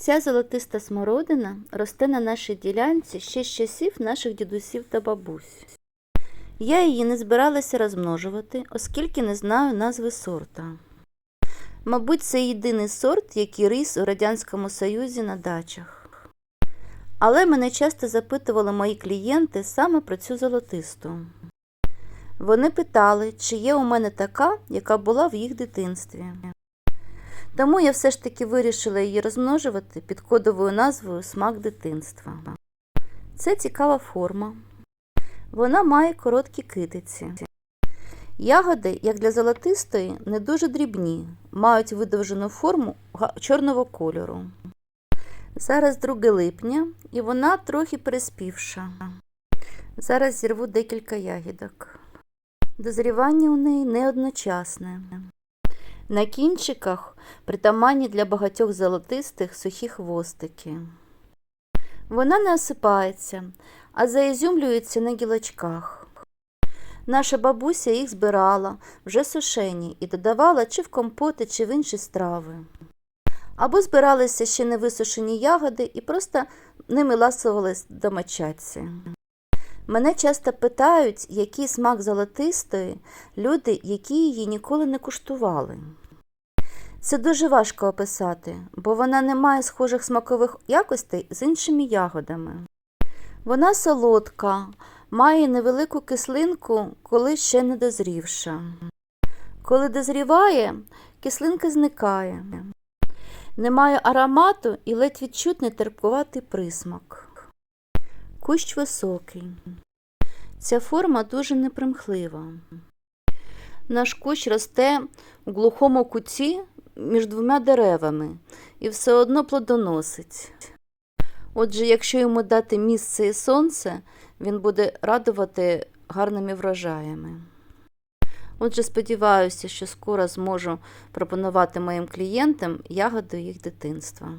Ця золотиста смородина росте на нашій ділянці ще з часів наших дідусів та бабусь. Я її не збиралася розмножувати, оскільки не знаю назви сорта. Мабуть, це єдиний сорт, який ріс у Радянському Союзі на дачах. Але мене часто запитували мої клієнти саме про цю золотисту. Вони питали, чи є у мене така, яка була в їх дитинстві. Тому я все ж таки вирішила її розмножувати під кодовою назвою Смак дитинства. Це цікава форма. Вона має короткі китиці. Ягоди, як для золотистої, не дуже дрібні, мають видовжену форму чорного кольору. Зараз 2 липня і вона трохи переспівша. Зараз зірву декілька ягідок. Дозрівання у неї не одночасне. На кінчиках притаманні для багатьох золотистих сухі хвостики. Вона не осипається, а заізюмлюється на гілочках. Наша бабуся їх збирала вже сушені і додавала чи в компоти, чи в інші страви. Або збиралися ще не висушені ягоди і просто ними ласувались домочадці. Мене часто питають, який смак золотистої люди, які її ніколи не куштували. Це дуже важко описати, бо вона не має схожих смакових якостей з іншими ягодами. Вона солодка, має невелику кислинку, коли ще не дозрівша. Коли дозріває, кислинка зникає. Немає аромату і ледь відчутний терпкуватий присмак. Кущ високий. Ця форма дуже непримхлива. Наш кущ росте у глухому куті між двома деревами і все одно плодоносить. Отже, якщо йому дати місце і сонце, він буде радувати гарними врожаями. Отже, сподіваюся, що скоро зможу пропонувати моїм клієнтам ягоди їх дитинства.